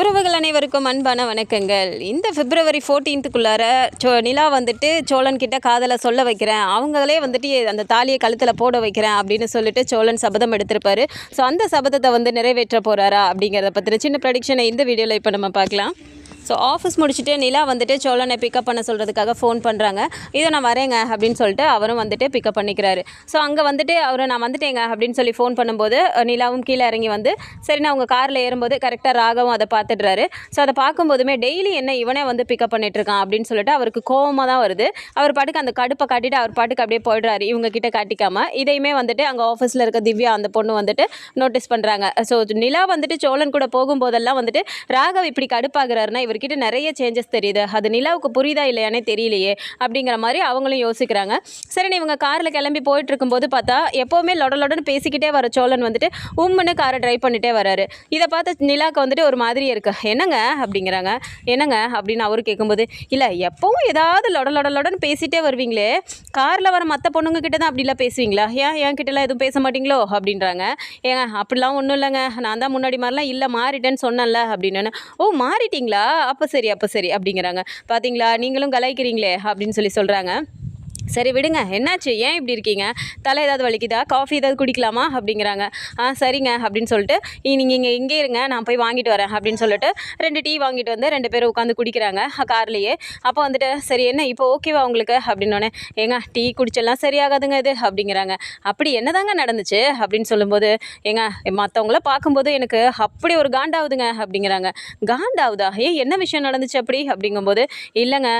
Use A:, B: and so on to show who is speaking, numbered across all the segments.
A: உறவுகள் அனைவருக்கும் அன்பான வணக்கங்கள். இந்த பிப்ரவரி ஃபோர்டீன்த்துக்குள்ளார சோ நிலா வந்துட்டு சோழன் கிட்ட காதலை சொல்ல வைக்கிறேன். அவங்களே வந்துட்டு அந்த தாலியை கழுத்தில் போட வைக்கிறேன் அப்படின்னு சொல்லிட்டு சோழன் சபதம் எடுத்திருப்பாரு. ஸோ அந்த சபதத்தை வந்து நிறைவேற்ற போகிறாரா அப்படிங்கிறத பற்றின சின்ன ப்ரடிக்ஷனை இந்த வீடியோவில் இப்போ நம்ம பார்க்கலாம். ஸோ ஆஃபீஸ் முடிச்சுட்டு நிலா வந்துட்டு சோழனை பிக்கப் பண்ண சொல்கிறதுக்காக ஃபோன் பண்ணுறாங்க இதை நான் வரேங்க அப்படின்னு சொல்லிட்டு அவரும் வந்துட்டு பிக்கப் பண்ணிக்கிறாரு. ஸோ அங்கே வந்துட்டு அவர் நான் வந்துட்டேங்க அப்படின்னு சொல்லி ஃபோன் பண்ணும்போது நிலாவும் கீழே இறங்கி வந்து சரி நான் உங்கள் காரில் ஏறும்போது கரெக்டாக ராகவும் அதை பார்த்துடுறாரு. ஸோ அதை பார்க்கும்போதுமே டெய்லி என்ன இவனே வந்து பிக்கப் பண்ணிட்டுருக்கான் அப்படின்னு சொல்லிட்டு அவருக்கு கோவமாக தான் வருது. அவர் பாட்டுக்கு அந்த கடுப்பை காட்டிட்டு அவர் பாட்டுக்கு அப்படியே போயிடுறாரு இவங்க கிட்ட காட்டிக்காம. இதையுமே வந்துட்டு அங்கே ஆஃபீஸில் இருக்க திவ்யா அந்த பொண்ணு வந்துட்டு நோட்டீஸ் பண்ணுறாங்க ஸோ நிலா வந்துட்டு சோழன் கூட போகும்போதெல்லாம் வந்துட்டு ராகவ் இப்படி கடுப்பாகிறாருன்னா அவர்கிட்ட நிறைய சேஞ்சஸ் தெரியுது. அது நிலாவுக்கு புரியுதா இல்லையானே தெரியலையே அப்படிங்கிற மாதிரி அவங்களும் யோசிக்கிறாங்க. சரி இவங்க காரில் கிளம்பி போயிட்டு இருக்கும்போது பார்த்தா எப்போவுமே லொடலொடன்னு பேசிக்கிட்டே வர சோழன் வந்துட்டு உம்முன்னு காரை ட்ரைவ் பண்ணிட்டே வராரு. இதை பார்த்து நிலாவுக்கு வந்துட்டு ஒரு மாதிரி இருக்கு. என்னங்க அப்படிங்கிறாங்க. என்னங்க அப்படின்னு அவரு கேட்கும்போது இல்லை எப்பவும் ஏதாவது லொடலொடலொடன்னு பேசிகிட்டே பேசிட்டே வருவீங்களே. காரில் வர மற்ற பொண்ணுங்க கிட்ட தான் அப்படிலாம் பேசுவீங்களா? ஏன் என் கிட்டலாம் எதுவும் பேச மாட்டீங்களோ? அப்படின்றாங்க. ஏங்க அப்படிலாம் ஒன்றும் இல்லைங்க. நான் தான் முன்னாடி மாதிரிலாம் இல்லை மாறிட்டேன்னு சொன்னேன்ல அப்படின்னு. ஓ மாறிட்டீங்களா? அப்போ சரி அப்போ சரி அப்படிங்கிறாங்க. பார்த்தீங்களா நீங்களும் கலாய்க்கிறீங்களே அப்படின்னு சொல்லி சொல்கிறாங்க சரி விடுங்க. என்னாச்சு? ஏன் இப்படி இருக்கீங்க? தலை ஏதாவது வலிக்குதா? காஃபி ஏதாவது குடிக்கலாமா? அப்படிங்கிறாங்க. ஆ சரிங்க அப்படின்னு சொல்லிட்டு நீங்கள் இங்கே இங்கே இருங்க. நான் போய் வாங்கிட்டு வரேன் அப்படின்னு சொல்லிட்டு ரெண்டு டீ வாங்கிட்டு வந்து ரெண்டு பேரும் உட்காந்து குடிக்கிறாங்க கார்லேயே. அப்போ வந்துட்டு சரி என்ன? இப்போ ஓகேவா உங்களுக்கு? அப்படின்னோடனே ஏங்க டீ குடிச்செல்லாம் சரியாகாதுங்க இது அப்படிங்கிறாங்க. அப்படி என்னதாங்க நடந்துச்சு? அப்படின்னு சொல்லும்போது ஏங்க மற்றவங்கள பார்க்கும்போது எனக்கு அப்படி ஒரு காண்டாவுதுங்க அப்படிங்கிறாங்க. காண்டாவுதா? ஏன் என்ன விஷயம் நடந்துச்சு அப்படி? அப்படிங்கும்போது இல்லைங்க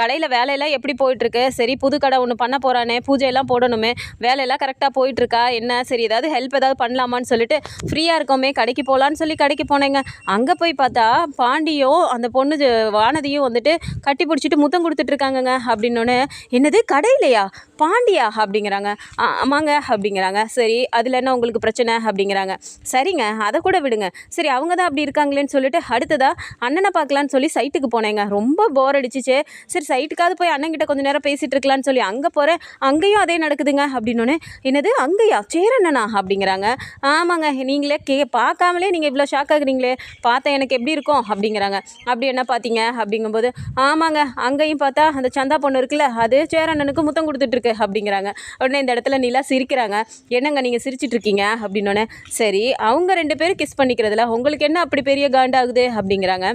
A: கடையில் வேலையெல்லாம் எப்படி போயிட்டுருக்கு? சரி புது கடை ஒன்று பண்ண போகிறானே பூஜையெல்லாம் போடணுமே வேலையெல்லாம் கரெக்டாக போயிட்டுருக்கா என்ன சரி ஏதாவது ஹெல்ப் ஏதாவது பண்ணலாமான்னு சொல்லிட்டு ஃப்ரீயாக இருக்கோமே கடைக்கு போகலான்னு சொல்லி கடைக்கு போனேங்க. அங்கே போய் பார்த்தா பாண்டியும் அந்த பொண்ணு வானதியும் வந்துட்டு கட்டி பிடிச்சிட்டு முத்தம் கொடுத்துட்ருக்காங்கங்க அப்படின்னோடனே என்னது கடையிலையா? பாண்டியா? அப்படிங்கிறாங்க. ஆமாங்க அப்படிங்கிறாங்க. சரி அதில் என்ன உங்களுக்கு பிரச்சனை? அப்படிங்கிறாங்க. சரிங்க அதை கூட விடுங்க. சரி அவங்க தான் அப்படி இருக்காங்களேன்னு சொல்லிட்டு அடுத்ததாக அண்ணனை பார்க்கலான்னு சொல்லி சைட்டுக்கு போனேங்க. ரொம்ப போர் அடிச்சிச்சு. சரி சைட்டுக்காவது போய் அண்ணன் கிட்ட கொஞ்சம் நேரம் பேசிகிட்டு இருக்கலாம்னு சொல்லி அங்கே போகிறேன் அங்கேயும் அதே நடக்குதுங்க அப்படின்னோடனே என்னது? அங்கேயா? சேரண்ணனா அப்படிங்கிறாங்க. ஆமாங்க நீங்களே கே பார்க்காமலே நீங்கள் இவ்வளோ ஷாக் ஆகுறீங்களே பார்த்தா எனக்கு எப்படி இருக்கும்? அப்படிங்கிறாங்க. அப்படி என்ன பார்த்தீங்க? அப்படிங்கும்போது ஆமாங்க அங்கேயும் பார்த்தா அந்த சந்தா பொண்ணு இருக்குல்ல அது சேரண்ணனுக்கு முத்தம் கொடுத்துட்ருக்கு அப்படிங்கிறாங்க. உடனே இந்த இடத்துல நிலா சிரிக்கிறாங்க. என்னங்க நீங்கள் சிரிச்சிட்ருக்கீங்க அப்படின்னோடனே சரி அவங்க ரெண்டு பேரும் கிஸ் பண்ணிக்கிறதுல உங்களுக்கு என்ன அப்படி பெரிய காண்டாகுது? அப்படிங்கிறாங்க.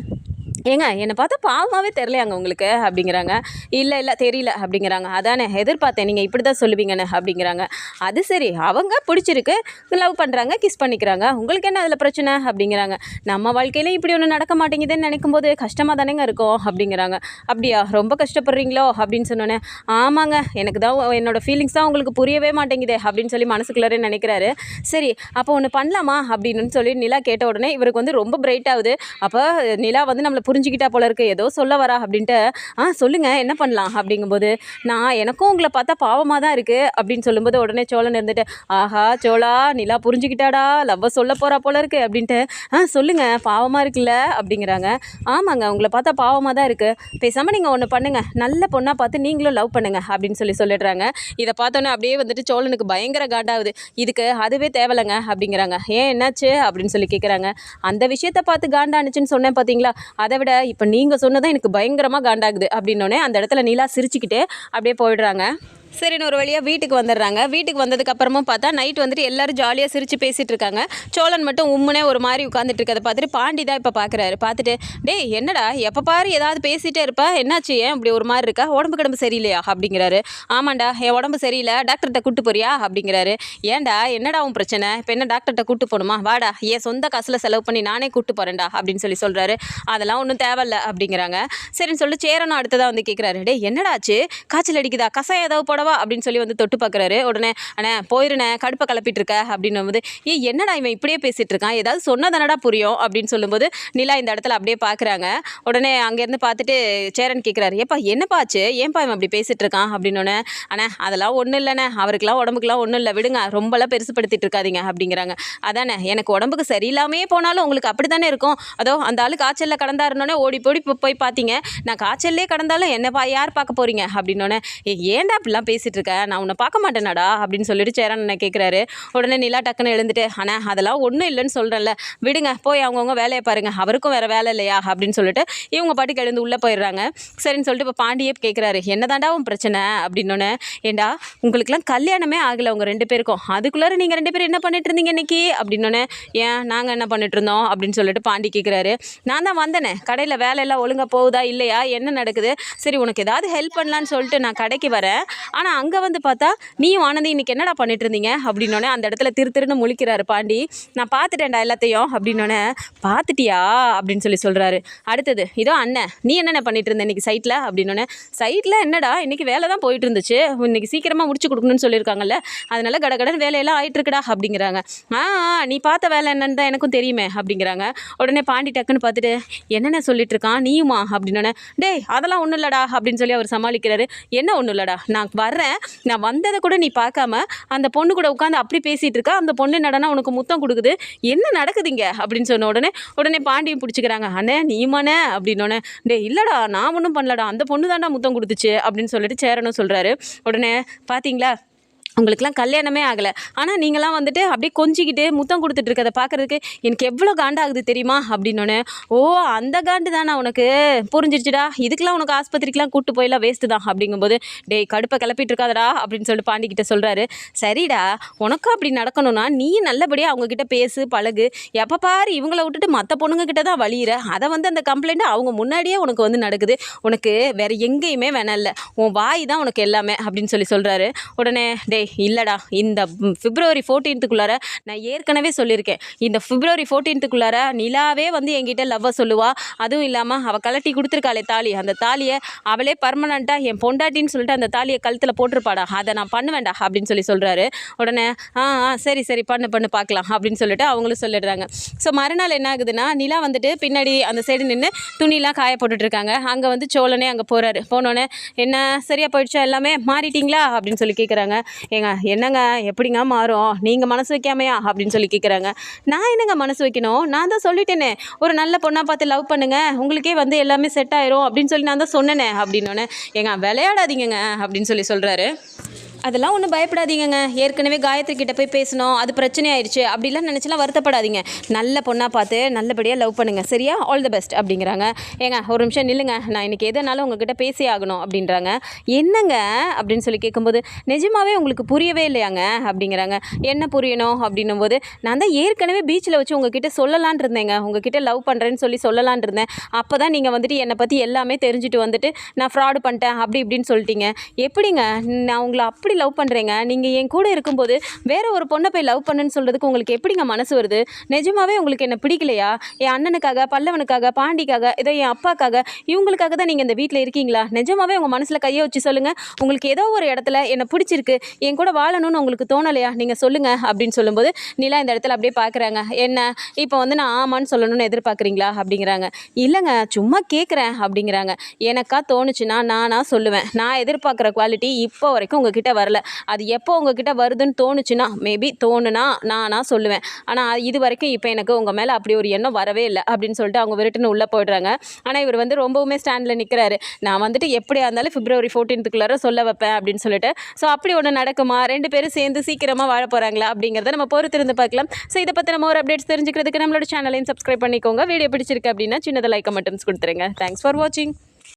A: ஏங்க என்னை பார்த்தா பாவமாகவே தெரிலையாங்க உங்களுக்கு? அப்படிங்கிறாங்க. இல்லை இல்லை தெரியல அப்படிங்கிறாங்க. அதானே எதிர்பார்த்தேன். நீங்கள் இப்படி தான் சொல்லுவீங்கன்னு அப்படிங்கிறாங்க. அது சரி அவங்க பிடிச்சிருக்கு. லவ் பண்ணுறாங்க கிஸ் பண்ணிக்கிறாங்க. உங்களுக்கு என்ன அதில் பிரச்சனை? அப்படிங்கிறாங்க. நம்ம வாழ்க்கையில இப்படி ஒன்று நடக்க மாட்டேங்குதுன்னு நினைக்கும் போது கஷ்டமாக தானேங்க இருக்கும் அப்படிங்கிறாங்க. அப்படியா ரொம்ப கஷ்டப்படுறீங்களோ அப்படின்னு சொன்னோன்னே ஆமாங்க எனக்கு தான் என்னோட ஃபீலிங்ஸ் தான் உங்களுக்கு புரியவே மாட்டேங்குதே அப்படின்னு சொல்லி மனசுக்குள்ளாரே நினைக்கிறாரு. சரி அப்போ ஒன்று பண்ணலாமா அப்படின்னு சொல்லி நிலா கேட்ட உடனே இவருக்கு வந்து ரொம்ப பிரைட் ஆகுது. அப்போ நிலா வந்து நம்மளை புரிஞ்சுக்கிட்டா போல இருக்கு. ஏதோ சொல்ல வரா அப்படின்ட்டு ஆ சொல்லுங்க என்ன பண்ணலாம்? அப்படிங்கும்போது நான் எனக்கும் உங்களை பார்த்தா பாவமாக தான் இருக்கு. அப்படின்னு சொல்லும்போது உடனே சோழன் இருந்துட்டு ஆஹா சோழா நிலா புரிஞ்சுக்கிட்டாடா லவ்வை சொல்ல போறா போல இருக்கு. அப்படின்ட்டு ஆ சொல்லுங்க பாவமாக இருக்குல்ல? அப்படிங்கிறாங்க. ஆமாங்க உங்களை பார்த்தா பாவமாக தான் இருக்கு. பேசாமல் நீங்கள் ஒன்று பண்ணுங்க. நல்ல பொண்ணாக பார்த்து நீங்களும் லவ் பண்ணுங்க. அப்படின்னு சொல்லி சொல்லிடுறாங்க. இதை பார்த்தோன்னே அப்படியே வந்துட்டு சோழனுக்கு பயங்கர காண்டாகுது. இதுக்கு அதுவே தேவலைங்க அப்படிங்கிறாங்க. ஏன் என்னாச்சு? அப்படின்னு சொல்லி கேட்குறாங்க அந்த விஷயத்தை பார்த்து காண்டானுச்சுன்னு சொன்னேன் பார்த்தீங்களா? அதை விட இப்போ நீங்கள் சொன்னதான் எனக்கு பயங்கரமாக காண்டாகுது அப்படின்னோடனே அந்த இடத்துல நீலா சிரிச்சுக்கிட்டே அப்படியே போயிடுறாங்க. சரின்னு ஒரு வழியாக வீட்டுக்கு வந்துடுறாங்க. வீட்டுக்கு வந்ததுக்கப்புறமும் பார்த்தா நைட் வந்துட்டு எல்லாரும் ஜாலியாக சிரித்து பேசிகிட்டு இருக்காங்க. சோழன் மட்டும் உம்முனே ஒரு மாதிரி உட்காந்துட்டு இருக்கதை பார்த்துட்டு பாண்டி தான் இப்போ பார்க்குறாரு பார்த்துட்டு டேய் என்னடா? எப்போ பாரு ஏதாவது பேசிகிட்டே இருப்பா? என்னாச்சு? ஏன் இப்படி ஒரு மாதிரி இருக்கா? உடம்பு கிடம்பு சரியில்லையா? அப்படிங்கிறாரு. ஆமாண்டா என் உடம்பு சரியில்லை. டாக்டர்கிட்ட கூட்டு போறியா? அப்படிங்கிறாரு. ஏன்டா? என்னடா உன் பிரச்சனை? இப்போ என்ன டாக்டர்கிட்ட கூட்டு போகணுமா? வாடா என் சொந்த காசில் செலவு பண்ணி நானே கூட்டு போகிறேன்டா அப்படின்னு சொல்லி சொல்கிறாரு அதெல்லாம் ஒன்றும் தேவையில்ல அப்படிங்கிறாங்க. சரின்னு சொல்லிட்டு சேரனும் அடுத்ததாக வந்து கேட்குறாரு டே என்னடாச்சு காய்ச்சல் அடிக்குதா? கசாயம் ஏதாவது வா அப்படின்னு சொல்லி வந்து தொட்டு பார்க்குறாரு. உடனே அண்ணே போயிருண்ணே கடுப்பை கிளப்பிட்டு இருக்க அப்படின்னு வந்து ஏ என்னடா இவன் இப்படியே பேசிட்டு இருக்கான்? ஏதாவது சொன்னதானடா புரியும்? அப்படின்னு சொல்லும்போது நிலா இந்த இடத்துல அப்படியே பார்க்குறாங்க. உடனே அங்கேருந்து பார்த்துட்டு சேரன் கேட்குறாரு ஏப்பா என்னப்பாச்சு ஏன்பா இவன் அப்படி பேசிட்டு இருக்கான்? அப்படின்னோடனே அண்ணே அதெல்லாம் ஒன்றும் இல்லைண்ணே. அவருக்கெல்லாம் உடம்புக்குலாம் ஒன்றும் இல்லை. விடுங்க ரொம்பலாம் பெருசுப்படுத்திட்டு இருக்காதிங்க. அப்படிங்கிறாங்க. அதானே எனக்கு உடம்புக்கு சரியில்லாமே போனாலும் உங்களுக்கு அப்படி தானே இருக்கும்? அதோ அந்த ஆளு காய்ச்சலில் கடந்தாருன்னொன்னே ஓடி போடி போய் பார்த்தீங்க. நான் காய்ச்சல்லே கடந்தாலும் என்னப்பா யார் பார்க்க போறீங்க? அப்படின்னோடனே ஏன்டா அப்படிலாம் பேசிகிட்டு இருக்க நான் உன்னை பார்க்க மாட்டேனாடா அப்படின்னு சொல்லிட்டு சேரன் அண்ணன் கேட்குறாரு உடனே நிலா டக்குன்னு எழுந்துட்டு அண்ணா அதெல்லாம் ஒன்றும் இல்லைன்னு சொல்கிறேன்ல விடுங்க போய் அவங்கவுங்க வேலையை பாருங்கள் அவருக்கும் வேறு வேலை இல்லையா அப்படின்னு சொல்லிட்டு இவங்க பாட்டுக்கு எழுந்து உள்ளே போயிடுறாங்க. சரின்னு சொல்லிட்டு இப்போ பாண்டியே கேட்குறாரு என்னதாண்டா உன் பிரச்சனை? அப்படின்னோடனே ஏண்டா உங்களுக்குலாம் கல்யாணமே ஆகலை உங்கள் ரெண்டு பேருக்கும். அதுக்குள்ளார நீங்கள் ரெண்டு பேரும் என்ன பண்ணிட்டு இருந்தீங்க இன்னைக்கு? அப்படின்னோடனே ஏன் நாங்கள் என்ன பண்ணிட்டு இருந்தோம்? அப்படின்னு சொல்லிட்டு பாண்டி கேட்குறாரு நான் தான் வந்தேனே கடையில் வேலையெல்லாம் ஒழுங்காக போகுதா இல்லையா? என்ன நடக்குது? சரி உனக்கு ஏதாவது ஹெல்ப் பண்ணலான்னு சொல்லிட்டு நான் கடைக்கு வரேன். ஆனால் அங்கே வந்து பார்த்தா நீயும் ஆனந்தி இன்னைக்கு என்னடா பண்ணிட்டு இருந்தீங்க அப்படின்னோடனே அந்த இடத்துல திரு திருன்னு முழிக்கிறாரு பாண்டி. நான் பார்த்துட்டேன்டா எல்லாத்தையும் அப்படின்னோடனே பார்த்துட்டியா? அப்படின்னு சொல்லி சொல்கிறாரு அடுத்தது இதோ அண்ணன் நீ என்னென்ன பண்ணிட்டு இருந்த இன்றைக்கி சைட்டில் அப்படின்னோடனே சைட்டில் என்னடா இன்றைக்கி வேலை தான் போயிட்டு இருந்துச்சு இன்னைக்கு சீக்கிரமாக முடிச்சு கொடுக்கணும்னு சொல்லியிருக்காங்கல்ல. அதனால கடகடன் வேலையெல்லாம் ஆயிட்டுருக்குடா அப்படிங்கிறாங்க. ஆ ஆ, நீ பார்த்த வேலை என்னன்னு தான் எனக்கும் தெரியுமே அப்படிங்கிறாங்க. உடனே பாண்டி டக்குன்னு பார்த்துட்டு என்னென்ன சொல்லிட்டு இருக்கான் நீயுமா? அப்படின்னோடனே டேய் அதெல்லாம் ஒன்றும் இல்லடா அப்படின்னு சொல்லி அவர் சமாளிக்கிறாரு. என்ன ஒன்றும் இல்லடா நான் வர்றேன். நான் வந்ததை கூட நீ பார்க்காம அந்த பொண்ணு கூட உட்காந்து அப்படி பேசிகிட்டு இருக்கா? அந்த பொண்ணு நடனா உனக்கு முத்தம் கொடுக்குது. என்ன நடக்குதுங்க? அப்படின்னு சொன்ன உடனே உடனே பாண்டியும் பிடிச்சிக்கிறாங்க. அண்ணே நீமானே அப்படின்னோடனே டே இல்லைடா நான் ஒன்றும் பண்ணலடா. அந்த பொண்ணு தான்டா முத்தம் கொடுத்துச்சு. அப்படின்னு சொல்லிட்டு சேரனும் சொல்கிறாரு உடனே பார்த்தீங்களா உங்களுக்குலாம் கல்யாணமே ஆகலை. ஆனால் நீங்களாம் வந்துட்டு அப்படியே கொஞ்சிக்கிட்டு முத்தம் கொடுத்துட்டு இருக்கதை பார்க்குறதுக்கு எனக்கு எவ்வளோ காண்டாகுது தெரியுமா? அப்படின்னோடனே ஓ அந்த காண்டு தானே உனக்கு? புரிஞ்சிருச்சுடா. இதுக்கெலாம் உனக்கு ஆஸ்பத்திரிக்கெலாம் கூப்பிட்டு போயெல்லாம் வேஸ்ட்டு தான். அப்படிங்கும்போது டேய் கடுப்பை கிளப்பிட்டு இருக்காதடா அப்படின்னு சொல்லிட்டு பாண்டிக்கிட்ட சொல்கிறாரு சரிடா உனக்கும் அப்படி நடக்கணும்னா நீ நல்லபடியாக அவங்கக்கிட்ட பேசு பழகு. எப்போ பாரு இவங்கள விட்டுட்டு மற்ற பொண்ணுங்க கிட்ட தான் வழியிற. அதை வந்து அந்த கம்ப்ளைண்ட் அவங்க முன்னாடியே உனக்கு வந்து நடக்குது. உனக்கு வேறு எங்கேயுமே வேணாம் இல்லை. உன் வாய் தான் உனக்கு எல்லாமே. அப்படின்னு சொல்லி சொல்கிறாரு உடனே டேய் இல்லைடா இந்த பிப்ரவரி ஃபோர்டீன்த்துக்குள்ளார நான் ஏற்கனவே சொல்லியிருக்கேன். இந்த பிப்ரவரி ஃபோர்டீன்த்துக்குள்ளார நிலாவே வந்து என்கிட்ட லவ்வை சொல்லுவா. அதுவும் இல்லாமல் அவள் கலட்டி கொடுத்துருக்காளே தாலி. அந்த தாலியை அவளே பர்மனண்ட்டாக என் பொண்டாட்டின்னு சொல்லிட்டு அந்த தாலியை கழுத்தில் போட்டிருப்பாடா. அதை நான் பண்ணுவேண்டா அப்படின்னு சொல்லி சொல்கிறாரு உடனே ஆ ஆ சரி சரி பண்ணு பண்ணு பார்க்கலாம். அப்படின்னு சொல்லிட்டு அவங்களும் சொல்லிடுறாங்க. ஸோ மறுநாள் என்ன ஆகுதுன்னா நிலா வந்துட்டு பின்னாடி அந்த சைடு நின்று துணிலாம் காய போட்டுட்ருக்காங்க. அங்கே வந்து சோழனே அங்கே போகிறாரு போனோடனே என்ன சரியாக போயிடுச்சா எல்லாமே? மாறிட்டீங்களா? அப்படின்னு சொல்லி கேட்குறாங்க ஏங்க என்னங்க எப்படிங்க மாறும்? நீங்கள் மனசு வைக்காமையா? அப்படின்னு சொல்லி கேட்குறாங்க நான் என்னங்க மனசு வைக்கணும்? நான் தான் சொல்லிட்டேனே. ஒரு நல்ல பொண்ணாக பார்த்து லவ் பண்ணுங்க. உங்களுக்கே வந்து எல்லாமே செட் ஆயிரும் அப்படின்னு சொல்லி நான் தான் சொன்னேனே அப்படின்னோடனே ஏங்க விளையாடாதீங்க அப்படின்னு சொல்லி சொல்கிறாரு அதெல்லாம் ஒன்றும் பயப்படாதீங்கங்க. ஏற்கனவே காயத்ரி கிட்ட போய் பேசணும் அது பிரச்சனை ஆயிடுச்சு. அப்படிலாம் நினச்சலாம் வருத்தப்படாதீங்க. நல்ல பொண்ணாக பார்த்து நல்லபடியாக லவ் பண்ணுங்கள் சரியா? ஆல் த பெஸ்ட் அப்படிங்கிறாங்க. ஏங்க ஒரு நிமிஷம் நில்லுங்க. நான் இன்னைக்கு எதனாலும் உங்ககிட்ட பேசி ஆகணும் அப்படின்றாங்க. என்னங்க? அப்படின்னு சொல்லி கேட்கும்போது நிஜமாவே உங்களுக்கு புரியவே இல்லையாங்க? அப்படிங்கிறாங்க. என்ன புரியணும்? அப்படின்னும் போது நான் தான் ஏற்கனவே பீச்சில் வச்சு உங்ககிட்ட சொல்லலான் இருந்தேங்க. உங்ககிட்ட லவ் பண்ணுறேன்னு சொல்லி சொல்லலான் இருந்தேன். அப்போ தான் நீங்கள் வந்துட்டு என்னை பற்றி எல்லாமே தெரிஞ்சுட்டு வந்துட்டு நான் ஃப்ராடு பண்ணிட்டேன். அப்படி இப்படின்னு சொல்லிட்டீங்க. எப்படிங்க? நான் உங்களை அப்படி லவ் பண்ணுறீங்க நீங்கள் என் கூட இருக்கும்போது வேற ஒரு பொண்ணை போய் லவ் பண்ணுன்னு சொல்கிறதுக்கு உங்களுக்கு எப்படிங்க மனசு வருது? நிஜமாவே உங்களுக்கு என்ன பிடிக்கலையா? என் அண்ணனுக்காக பல்லவனுக்காக பாண்டிக்காக இதை என் அப்பாக்காக இவங்களுக்காக தான் நீங்கள் இந்த வீட்டில் இருக்கீங்களா? நிஜமாவே உங்கள் மனசில் கையை வச்சு சொல்லுங்கள் உங்களுக்கு ஏதோ ஒரு இடத்துல என்னை பிடிச்சிருக்கு. என் கூட வாழணும்னு உங்களுக்கு தோணலையா? நீங்கள் சொல்லுங்கள் அப்படின்னு சொல்லும்போது நிலா இந்த இடத்துல அப்படியே பார்க்குறாங்க என்ன? இப்போ வந்து நான் ஆமான்னு சொல்லணும்னு எதிர்பார்க்குறீங்களா? அப்படிங்கிறாங்க. இல்லைங்க சும்மா கேட்குறேன் அப்படிங்கிறாங்க. எனக்கா தோணுச்சுன்னா நான் சொல்லுவேன். நான் எதிர்பார்க்குற குவாலிட்டி இப்போ வரைக்கும் உங்ககிட்ட வரல. அது எப்போ உங்ககிட்ட வருதுன்னு தோணுச்சுன்னா மேபி தோணுனா நானா சொல்லுவேன். ஆனால் இது வரைக்கும் இப்போ எனக்கு உங்கள் மேலே அப்படி ஒரு எண்ணம் வரவே இல்லை அப்படின்னு சொல்லிட்டு அவங்க விருட்டுன்னு உள்ளே போயிடுறாங்க. ஆனால் இவர் வந்து ரொம்பவுமே ஸ்டாண்டில் நிற்கிறாரு நான் வந்துட்டு எப்படியா இருந்தாலும் பிப்ரவரி ஃபோர்டீன்த்துக்குள்ளார சொல்ல வைப்பேன் அப்படின்னு சொல்லிட்டு. ஸோ அப்படி ஒன்று நடக்குமா? ரெண்டு பேரும் சேர்ந்து சீக்கிரமாக வாழ போகிறாங்களா அப்படிங்கிறத நம்ம பொறுத்திருந்து பார்க்கலாம். ஸோ இதை பற்றி நம்ம ஒரு அப்டேட்ஸ் தெரிஞ்சுக்கிறதுக்கு நம்மளோட சேனலையும் சப்ஸ்கிரைப் பண்ணிக்கோங்க. வீடியோ பிடிச்சிருக்கு அப்படின்னா சின்னதாக லைக்கை மட்டும் கொடுத்துருங்க. தேங்க்ஸ் ஃபார் வாட்சிங்